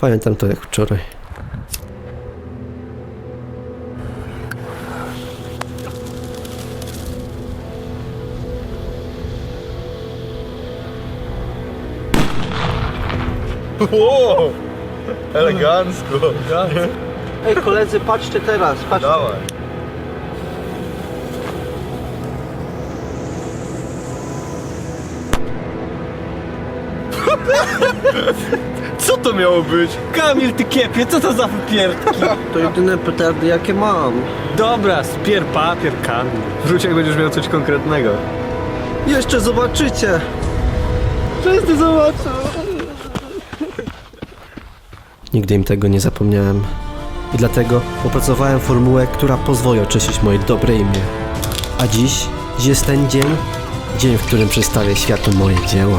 Pamiętam to jak wczoraj. Wow, elegancko. Ej koledzy, patrzcie teraz, patrzcie. Dawaj. Co to miało być? Kamil, ty kiepie, co to za wypierdki? To jedyne petardy jakie mam. Dobra, spier papier, Kamil. Wróć jak będziesz miał coś konkretnego. Jeszcze zobaczycie. Wszyscy zobaczą. Nigdy im tego nie zapomniałem. I dlatego opracowałem formułę, która pozwoli oczyścić moje dobre imię. A dziś, dziś jest ten dzień, dzień, w którym przedstawię światu moje dzieło.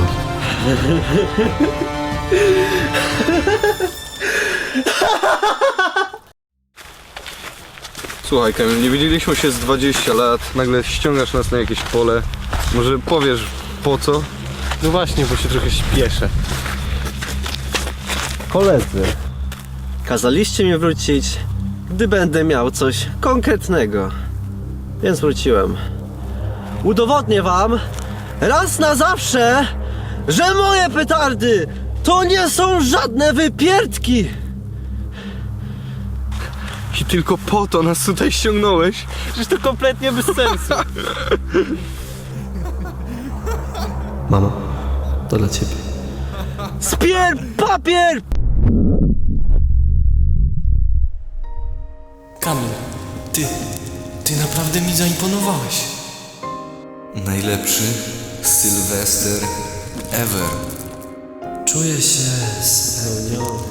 Słuchaj Kamil, nie widzieliśmy się z 20 lat, nagle ściągasz nas na jakieś pole. Może powiesz po co? No właśnie, bo się trochę śpieszę. Koledzy, kazaliście mi wrócić, gdy będę miał coś konkretnego. Więc wróciłem. Udowodnię wam raz na zawsze, że moje petardy to nie są żadne wypierdki. I tylko po to nas tutaj ściągnąłeś? Przecież to kompletnie bez sensu. Mamo, to dla ciebie. Spier papier! Kamil, ty, ty naprawdę mi zaimponowałeś. Najlepszy Sylwester ever. Czuję się spełniony.